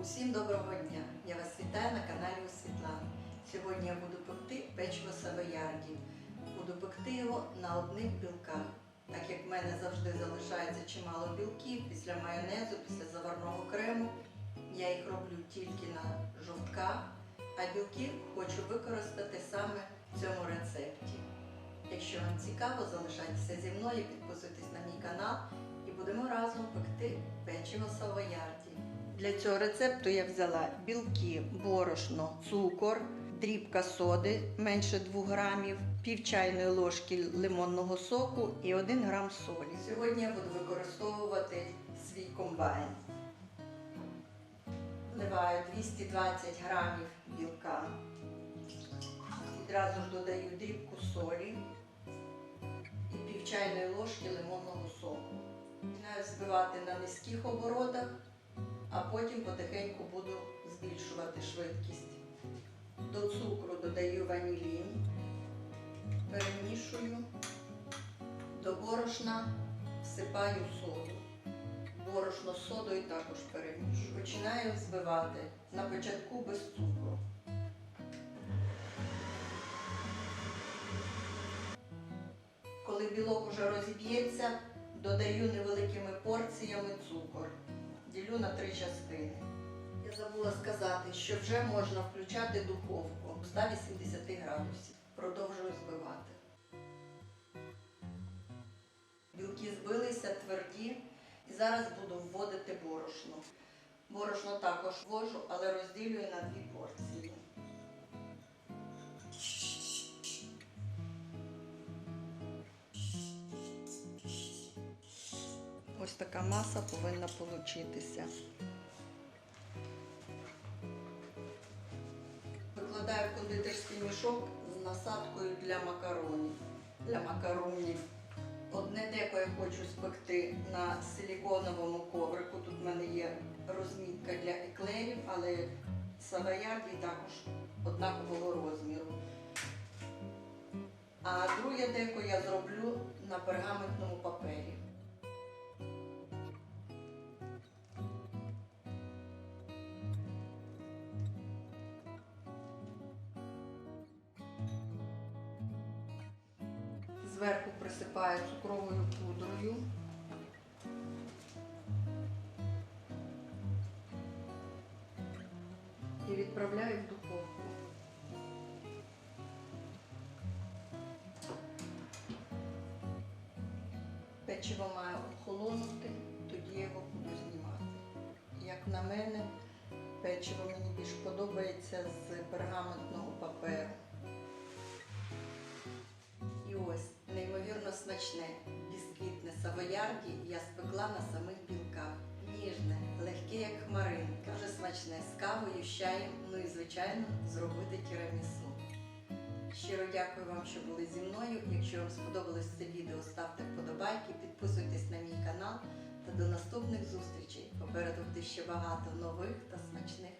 Усім доброго дня! Я вас вітаю на каналі у Світлани. Сьогодні я буду пекти печиво савоярді. Буду пекти його на одних білках. Так як в мене завжди залишається чимало білків після майонезу, після заварного крему, я їх роблю тільки на жовтках, а білки хочу використати саме в цьому рецепті. Якщо вам цікаво, залишайтеся зі мною, підписуйтесь на мій канал і будемо разом пекти печиво савоярді. Для цього рецепту я взяла білки, борошно, цукор, дрібка соди менше 2 грамів, пів чайної ложки лимонного соку і 1 грам солі. Сьогодні я буду використовувати свій комбайн. Вливаю 220 грамів білка. Відразу ж додаю дрібку солі і пів чайної ложки лимонного соку. Починаю збивати на низьких оборотах а потім потихеньку буду збільшувати швидкість. До цукру додаю ванілін, перемішую, до борошна всипаю соду. Борошно з содою також перемішую. Починаю збивати на початку без цукру. Коли білок уже розіб'ється, додаю невеликими порціями цукор ділю на три частини. Я забула сказати, що вже можна включати духовку 180 градусів. Продовжую збивати. Білки збилися тверді і зараз буду вводити борошно. Борошно також ввожу, але розділюю на дві порції. Ось така маса повинна получитися. Викладаю в кондитерський мішок з насадкою для макаронів. Для макаронів. Одне деко я хочу спекти на силіконовому коврику. Тут в мене є розмітка для еклерів, але савоярді також однакового розміру. А друге деко я зроблю на пергаментному папері. Зверху присипаю цукровою пудрою. І відправляю в духовку. Печиво має охолонути, тоді я його буду знімати. Як на мене, печиво мені більш подобається з пергаментного паперу. Савоярді я спекла на самих білках. Ніжне, легке, як хмаринка, дуже смачне з кавою, чаєм, ну і звичайно зробити тірамісу. Щиро дякую вам, що були зі мною. Якщо вам сподобалось це відео, ставте вподобайки, підписуйтесь на мій канал та до наступних зустрічей. Попереду буде ще багато нових та смачних